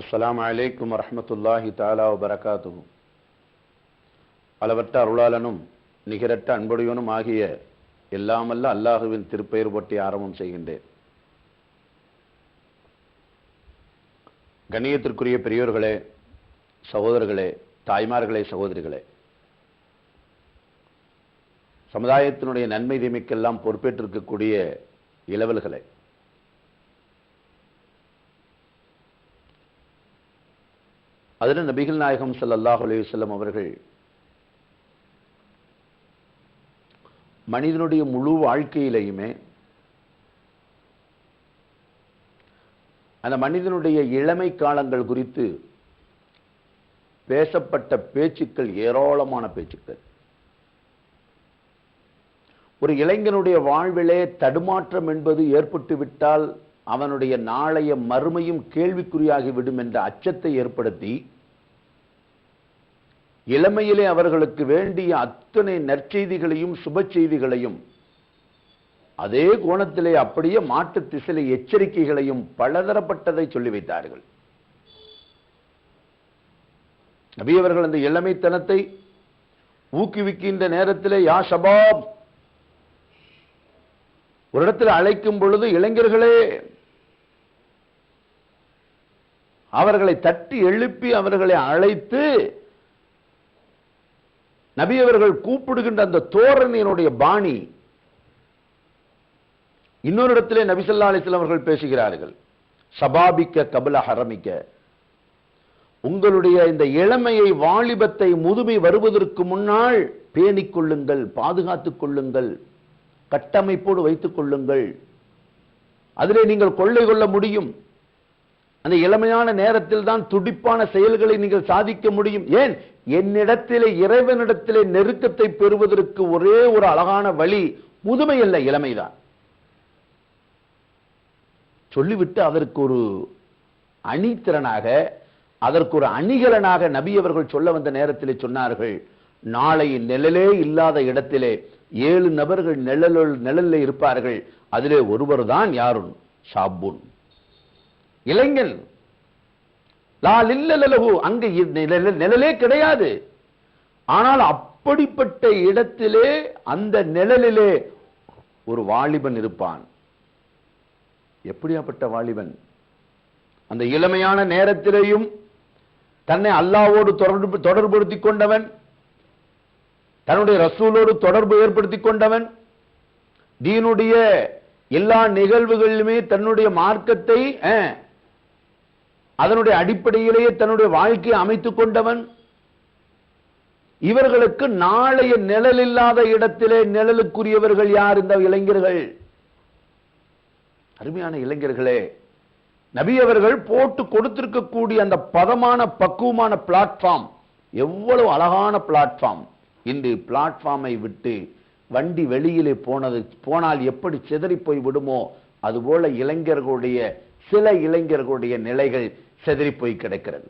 அஸ்லாம் அலைக்கும் வரமத்துல்லாஹி தாலா வரகாத்து அளவற்ற அருளாளனும் நிகரற்ற அன்புடையவனும் ஆகிய எல்லாமல்ல அல்லாஹுவின் திருப்பெயர் பற்றி ஆரம்பம் செய்கின்றேன். கண்ணியத்திற்குரிய பெரியோர்களே சகோதரர்களே தாய்மார்களே சகோதரிகளே. சமுதாயத்தினுடைய நன்மை தீமைக்கெல்லாம் பொறுப்பேற்றிருக்கக்கூடிய இளவல்களை அதில் நபிகள் நாயகம் சல்லாஹ் அலைஹி அவர்கள் மனிதனுடைய முழு வாழ்க்கையிலையுமே அந்த மனிதனுடைய இளமை காலங்கள் குறித்து பேசப்பட்ட பேச்சுக்கள் ஏராளமான பேச்சுக்கள். ஒரு இளைஞனுடைய வாழ்விலே தடுமாற்றம் என்பது ஏற்பட்டுவிட்டால் அவனுடைய நாளைய மறுமையும் கேள்விக்குறியாகி விடும் என்ற அச்சத்தை ஏற்படுத்தி இளமையிலே அவர்களுக்கு வேண்டிய அத்தனை நற்செய்திகளையும் சுப செய்திகளையும் அதே கோணத்திலே அப்படியே மாட்டு திசையில எச்சரிக்கைகளையும் பலதரப்பட்டதை சொல்லி வைத்தார்கள். நபி அவர்கள் அந்த இளமைத்தனத்தை ஊக்குவிக்கின்ற நேரத்திலே யா ஷபாப் ஒரு இடத்தில் அழைக்கும் பொழுது இளைஞர்களே அவர்களை தட்டி எழுப்பி அவர்களை அழைத்து நபி அவர்கள் கூப்பிடுகின்ற அந்த தோரணையினுடைய பாணி இன்னொரு இடத்திலே நபிசல்லா அலிஸ்லாம் அவர்கள் பேசுகிறார்கள். சபாபிக்க கபல ஹரமிக்க. உங்களுடைய இந்த இளமையை வாலிபத்தை முதுமை வருவதற்கு முன்னால் பேணிக் கொள்ளுங்கள் பாதுகாத்துக் கொள்ளுங்கள் கட்டமைப்போடு வைத்துக் கொள்ளுங்கள். அதிலே நீங்கள் கொள்ளை கொள்ள முடியும். அந்த இளமையான நேரத்தில் தான் துடிப்பான செயல்களை நீங்கள் சாதிக்க முடியும். ஏன்? என்னிடத்திலே இறைவனிடத்திலே நெருக்கத்தை பெறுவதற்கு ஒரே ஒரு அழகான வழி முதுமை அல்ல இளமைதான். சொல்லிவிட்டு அதற்கு ஒரு அணித்திறனாக அதற்கு ஒரு அணிகலனாக நபி அவர்கள் சொல்ல வந்த நேரத்திலே சொன்னார்கள் நாளை நிழலே இல்லாத இடத்திலே ஏழு நபர்கள் நிழலுள் நிழலில் இருப்பார்கள். அதிலே ஒருவர் தான் யாருன்? ஷாபுன். இளைஞன். லால் இல்லலகு அங்கு நிழலே கிடையாது. ஆனால் அப்படிப்பட்ட இடத்திலே அந்த நிழலிலே ஒரு வாலிபன் இருப்பான். எப்படியாப்பட்ட வாலிபன்? அந்த இளமையான நேரத்திலேயும் தன்னை அல்லாவோடு தொடர்பு தொடர்புபடுத்தி கொண்டவன் தன்னுடைய ரசூலோடு தொடர்பு ஏற்படுத்தி கொண்டவன் தீனுடைய எல்லா நிகழ்வுகளிலுமே தன்னுடைய மார்க்கத்தை அதனுடைய அடிப்படையிலேயே தன்னுடைய வாழ்க்கையை அமைத்துக் கொண்டவன். இவர்களுக்கு நாளைய நிழல் இல்லாத இடத்திலே நிழலுக்குரியவர்கள் யார் இந்த இளைஞர்கள்? அருமையான இளைஞர்களே நபி அவர்கள் போட்டு கொடுத்திருக்கக்கூடிய அந்த பதமான பக்குவமான பிளாட்ஃபார்ம் எவ்வளவு அழகான பிளாட்ஃபார்ம் இன்று பிளாட்ஃபார்மை விட்டு வண்டி வெளியிலே போனது போனால் எப்படி சிதறி போய் விடுமோ அதுபோல இளைஞர்களுடைய சில இளைஞர்களுடைய நிலைகள் சிதறி போய் கிடக்கிறது.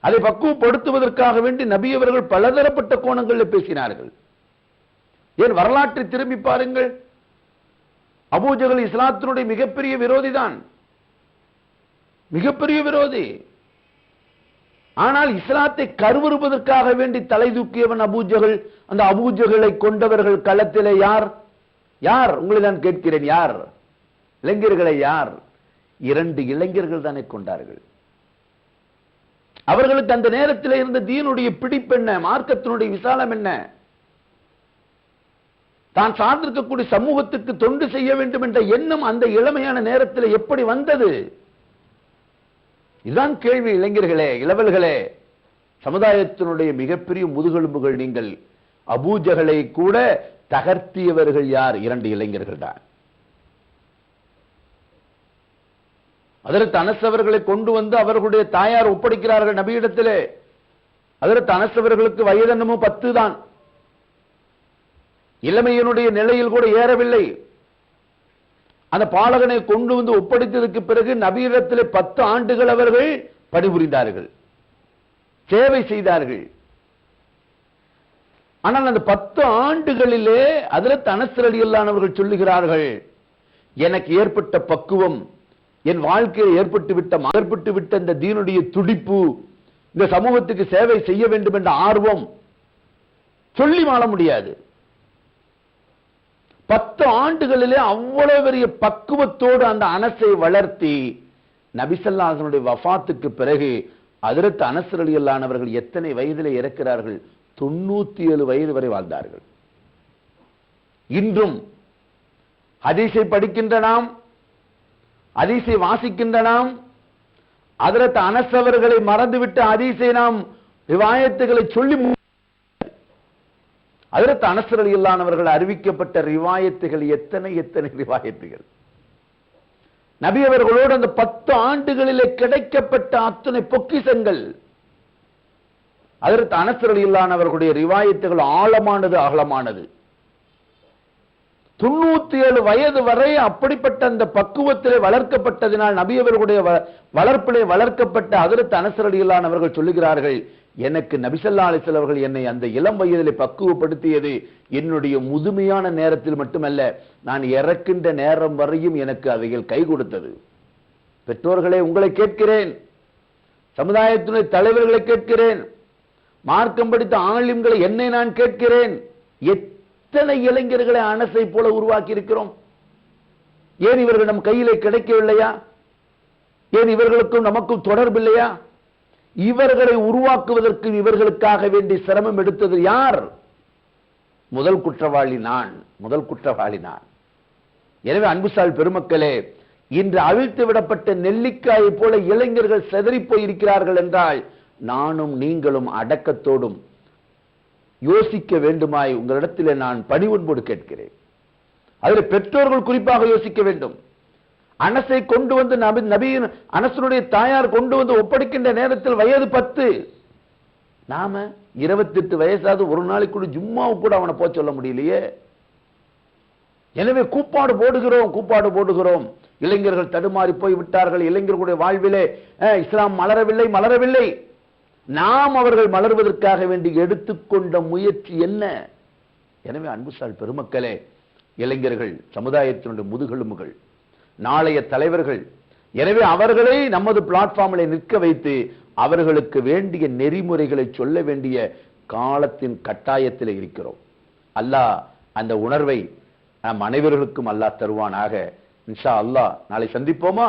அதை பக்குவப்படுத்துவதற்காக வேண்டி நபி அவர்கள் பலதரப்பட்ட கோணங்களில் பேசினார்கள். ஏன் வரலாற்றை திரும்பி பாருங்கள். அபூஜகல் இஸ்லாத்தினுடைய மிகப்பெரிய விரோதி தான். மிகப்பெரிய விரோதி. ஆனால் இஸ்லாத்தை கருவறுப்பதற்காக வேண்டி தலை தூக்கியவன் அபூஜகல் அந்த அபூஜகளை கொண்டவர்கள் களத்திலே யார்? யார்? உங்களை நான் கேட்கிறேன் யார்? இளைஞர்களை யார்? இரண்டு இளைஞர்கள் தானே கொண்டார்கள். அவர்களுக்கு அந்த நேரத்தில் இருந்த தீனுடைய பிடிப்பு என்ன? மார்க்கத்தினுடைய விசாலம் என்ன? தான் சார்ந்திருக்கக்கூடிய சமூகத்துக்கு தொண்டு செய்ய வேண்டும் என்ற எண்ணம் அந்த இளமையான நேரத்தில் எப்படி வந்தது? இதுதான் கேள்வி இளைஞர்களே இளவல்களே. சமுதாயத்தினுடைய மிகப்பெரிய முதுகெலும்புகள் நீங்கள். அபூஜகளை கூட தகர்த்தியவர்கள் யார்? இரண்டு இளைஞர்கள் தான். அதற்கு அனசவர்களை கொண்டு வந்து அவர்களுடைய தாயார் ஒப்படைக்கிறார்கள் நபியிடத்திலே. அதற்கு அனசவர்களுக்கு வயதென்னமும் பத்து தான். இளமையினுடைய நிலையில் கூட ஏறவில்லை. அந்த பாலகனை கொண்டு வந்து ஒப்படைத்ததற்கு பிறகு நபியிடத்திலே பத்து ஆண்டுகள் அவர்கள் பணிபுரிந்தார்கள். சேவை செய்தார்கள். ஆனால் அந்த பத்து ஆண்டுகளிலே அதில் தனசிரடியில்லானவர்கள் சொல்லுகிறார்கள் எனக்கு ஏற்பட்ட பக்குவம் என் வாழ்க்கையில் ஏற்பட்டு விட்ட மகற்பட்டு விட்ட இந்த தீனுடைய துடிப்பு இந்த சமூகத்துக்கு சேவை செய்ய வேண்டும் என்ற ஆர்வம் சொல்லி வாழ முடியாது. பத்து ஆண்டுகளிலே அவ்வளவு பெரிய பக்குவத்தோடு அந்த அனசை வளர்த்தி நபிசல்லாசனுடைய வஃபாத்துக்கு பிறகு அதிரத்து அனசரலியல்லானவர்கள் எத்தனை வயதிலே இறக்கிறார்கள்? தொண்ணூத்தி ஏழு வயது வரை வாழ்ந்தார்கள். இன்றும் ஹதீஸை படிக்கின்ற நாம் அதிசை வாசிக்கின்ற நாம் அதிரத்து அனஸ் மறந்துவிட்டு அதிசை நாம் ரிவாயத்துகளை சொல்லி அதரத்து அதிரத்து இல்லாதவர்கள் அறிவிக்கப்பட்ட ரிவாயத்துகள் எத்தனை எத்தனை ரிவாயத்துகள்? நபி அவர்களோடு அந்த பத்து ஆண்டுகளிலே கிடைக்கப்பட்ட அத்தனை பொக்கிசங்கள் அதற்கு அனசர் இல்லாதவர்களுடைய ரிவாயத்துகள் ஆழமானது அகலமானது. தொண்ணூத்தி ஏழு வயது வரை அப்படிப்பட்ட அந்த பக்குவத்திலே வளர்க்கப்பட்டதினால் நபியவர்களுடைய வ- வளர்ப்பிலே வளர்க்கப்பட்ட அதிரத்து அனசரடியிலானவர்கள் சொல்லுகிறார்கள் எனக்கு நபிசல்லா அலிசல் அவர்கள் என்னை அந்த இளம் வயதிலே பக்குவப்படுத்தியது என்னுடைய முதுமையான நேரத்தில் மட்டுமல்ல நான் இறக்கின்ற நேரம் வரையும் எனக்கு அவைகள் கை கொடுத்தது. பெற்றோர்களே உங்களை கேட்கிறேன். சமுதாயத்தினுடைய தலைவர்களை கேட்கிறேன். மார்க்கம் படித்த ஆலிம்களை என்னை நான் கேட்கிறேன். எத்தனை இளைஞர்களை அனசை போல உருவாக்கி இருக்கிறோம் ஏன் இவர்கள் நம் கையிலே கிடைக்கவில்லையா? ஏன் இவர்களுக்கும் நமக்கும் தொடர்பில்லையா? இவர்களை உருவாக்குவதற்கு இவர்களுக்காக வேண்டி சிரமம் எடுத்தது யார்? முதல் குற்றவாளி நான் முதல் குற்றவாளி நான். எனவே அன்புசால் பெருமக்களே இன்று அவிழ்த்து விடப்பட்ட நெல்லிக்காயை போல இளைஞர்கள் செதறிப் போயிருக்கிறார்கள் என்றால் நானும் நீங்களும் அடக்கத்தோடும் யோசிக்க வேண்டுமாய் உங்களிடத்திலே நான் பணிவன்போடு கேட்கிறேன். அதில் பெற்றோர்கள் குறிப்பாக யோசிக்க வேண்டும். அனசை கொண்டு வந்து நபி நபியின் அனசனுடைய தாயார் கொண்டு வந்து ஒப்படைக்கின்ற நேரத்தில் வயது பத்து. நாம இருபத்தெட்டு வயசாவது ஒரு நாளைக்கு கூட ஜும்மாவுக்கு கூட அவனை போக சொல்ல முடியலையே. எனவே கூப்பாடு போடுகிறோம் கூப்பாடு போடுகிறோம். இளைஞர்கள் தடுமாறி போய் விட்டார்கள் இளைஞர்களுடைய வாழ்விலே இஸ்லாம் மலரவில்லை மலரவில்லை. நாம் அவர்கள் மலர்வதற்காக வேண்டி எடுத்துக்கொண்ட முயற்சி என்ன? எனவே அன்புசால் பெருமக்களே இளைஞர்கள் சமுதாயத்தினுடைய முதுகெலும்புகள் நாளைய தலைவர்கள் எனவே அவர்களை நமது பிளாட்ஃபார்மில் நிற்க வைத்து அவர்களுக்கு வேண்டிய நெறிமுறைகளை சொல்ல வேண்டிய காலத்தின் கட்டாயத்தில் இருக்கிறோம். அல்லாஹ் அந்த உணர்வை நம் அனைவர்களுக்கும் அல்லாஹ் தருவானாக. இன்ஷா அல்லாஹ் நாளை சந்திப்போமா?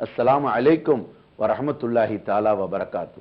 அஸ்லாம் அலைக்கும் வரமத்துல்லாஹி தாலா வபரகாத்தூ